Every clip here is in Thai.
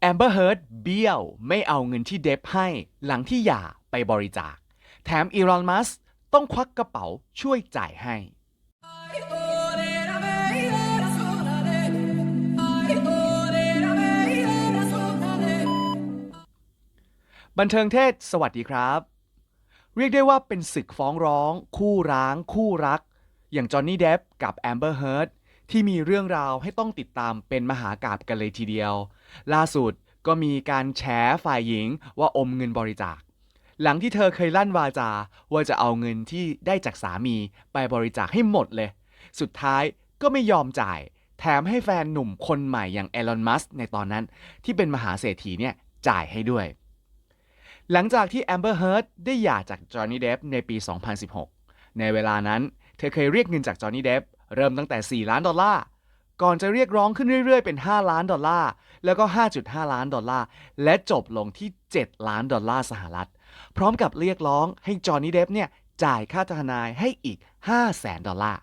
แอมเบอร์เฮิร์ดเบี้ยวไม่เอาเงินที่เดฟให้หลังที่หย่าไปบริจาค แถมอีรอนมัสต้องควักกระเป๋าช่วยจ่ายให้ บันเทิงเทศ สวัสดีครับ เรียกได้ว่าเป็นศึกฟ้องร้อง คู่ร้าง คู่รัก อย่างจอห์นนี่เดฟกับแอมเบอร์เฮิร์ดที่มีเรื่องราวให้ต้องติดตามเป็นมหากาบกันเลยทีเดียว ล่าสุดก็มีการแฉฝ่ายหญิงว่าอมเงินบริจาค หลังที่เธอเคยลั่นวาจาว่าจะเอาเงินที่ได้จากสามีไปบริจาคให้หมดเลย สุดท้ายก็ไม่ยอมจ่าย แถมให้แฟนหนุ่มคนใหม่อย่างเอลอน มัสในตอนนั้น ที่เป็นมหาเศรษฐีเนี่ยจ่ายให้ด้วย หลังจากที่แอมเบอร์เฮิร์ดได้หย่าจากจอห์นนี่เดฟในปี 2016 ในเวลานั้น เธอเคยเรียกเงินจากจอห์นนี่เดฟเริ่มตั้งแต่ 4 ล้านดอลลาร์ ก่อนจะเรียกร้องขึ้นเรื่อยๆ เป็น 5 ล้านดอลลาร์ แล้วก็ 5.5 ล้านดอลลาร์ และจบลงที่ 7 ล้านดอลลาร์สหรัฐ พร้อมกับเรียกร้องให้จอห์นนี่เดฟเนี่ยจ่ายค่าทนายให้อีก 5 0 0แสนดอลลาร์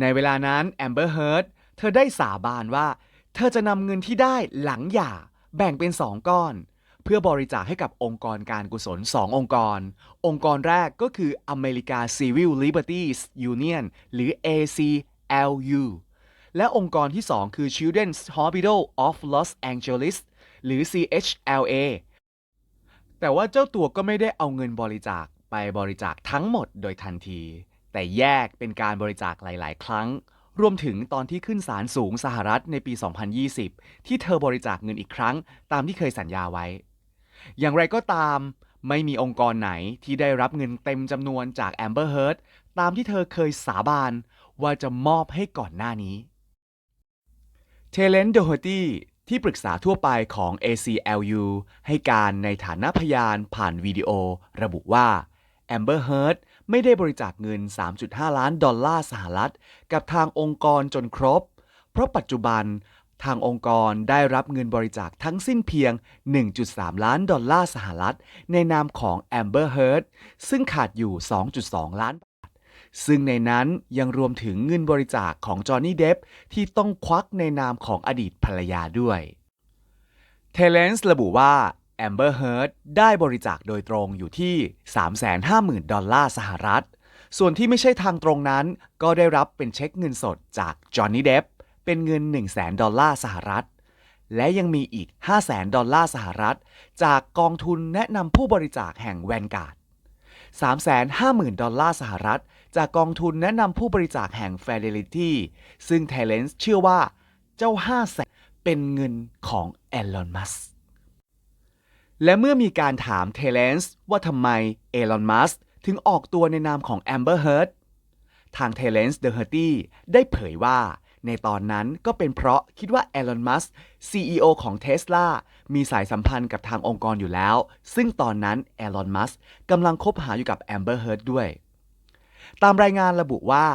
ในเวลานั้นแอมเบอร์เฮิร์ดเธอได้สาบานว่า เธอจะนำเงินที่ได้หลังหย่าแบ่งเป็น2ก้อน เพื่อบริจาคให้กับองค์กรการกุศล 2 องค์กร องค์กรแรกก็คือ America Civil Liberties Union หรือ AC LU และองค์กรที่ 2 คือ Children's Hospital of Los Angeles หรือ CHLA แต่ว่าเจ้าตัวก็ไม่ได้เอาเงินบริจาคไปบริจาคทั้งหมดโดยทันที แต่แยกเป็นการบริจาคหลาย ๆ ครั้ง รวมถึงตอนที่ขึ้นศาลสูงสหรัฐในปี 2020 ที่เธอบริจาคเงินอีกครั้ง ตามที่เคยสัญญาไว้ อย่างไรก็ตาม ไม่มีองค์กรไหนที่ได้รับเงินเต็มจำนวนจากแอ ตามที่เธอเคยสาบานว่าจะมอบให้ก่อนหน้านี้ เทเลนโดฮตี้ที่ปรึกษาทั่วไปของ ACLU ให้การในฐานะพยานผ่านวิดีโอ ระบุว่าแอมเบอร์เฮิร์ดไม่ได้บริจาคเงิน 3.5 ล้านดอลลาร์สหรัฐ กับทางองค์กรจนครบ เพราะปัจจุบันทางองค์กรได้รับเงินบริจาคทั้งสิ้นเพียง 1.3 ล้านดอลลาร์สหรัฐ ในนามของ Amber Heard ซึ่งขาดอยู่ 2.2 ล้าน ซึ่งในนั้นยังรวมถึงเงินบริจาคของจอห์นนี่เดฟที่ต้องควักในนามของอดีตภรรยาด้วยเทเลนส์ระบุว่าแอมเบอร์เฮิร์ดได้บริจาคโดยตรงอยู่ที่ 350,000 ดอลลาร์สหรัฐ ส่วนที่ไม่ใช่ทางตรงนั้น ก็ได้รับเป็นเช็คเงินสดจากจอห์นนี่เดฟเป็นเงิน 100,000 ดอลลาร์สหรัฐ และยังมีอีก 500,000 ดอลลาร์สหรัฐ จากกองทุนแนะนำผู้บริจาคแห่งแวนการ์ด 350,000 ดอลลาร์สหรัฐ จากกองทุนแนะนำผู้บริจาคแห่ง Fidelity ซึ่ง t ทเลนส์เชื่อว่าเจ้า 5 แสนเป็นเงินของแอลอนมัสและเมื่อมีการถามเทเลนส์ว่าทำไมเอลอนมัสถึงออกตัวในนามของแอมเบอร์เฮิร์ดทางเทเลนส์เดอ h เฮอร์ตี้ได้เผยว่า ในตอนนั้นก็เป็นเพราะคิดว่าเอลอนมัส CEO ของเท s l a มีสายสัมพันธ์กับทางองค์กรอยู่แล้ว ซึ่งตอนนั้นเอลอนมัสกำลังคบหาอยู่กับแอมเบอร์เฮิร์ดด้วย ตามรายงานระบุว่า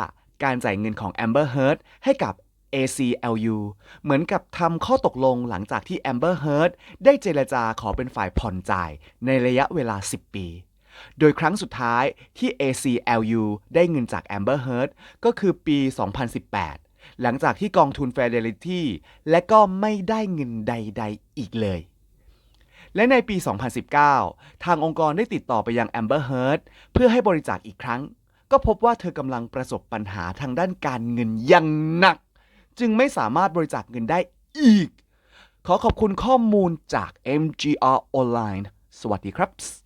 การจ่ายเงินของ Amber Heard ให้กับ ACLU เหมือนกับทำข้อตกลงหลังจากที่ Amber Heard ได้เจรจาขอเป็นฝ่ายผ่อนจ่ายในระยะเวลา 10 ปี โดยครั้งสุดท้ายที่ ACLU ได้เงินจาก Amber Heard ก็คือปี 2018 หลังจากที่กองทุน Fidelity และก็ไม่ได้เงินใด ๆ อีกเลย และในปี 2019 ทางองค์กรได้ติดต่อไปยัง Amber Heard เพื่อให้บริจาคอีกครั้ง ก็พบว่าเธอกำลังประสบปัญหาทางด้านการเงินอย่างหนัก จึงไม่สามารถบริจาคเงินได้อีก ขอขอบคุณข้อมูลจาก MGR Online สวัสดีครับ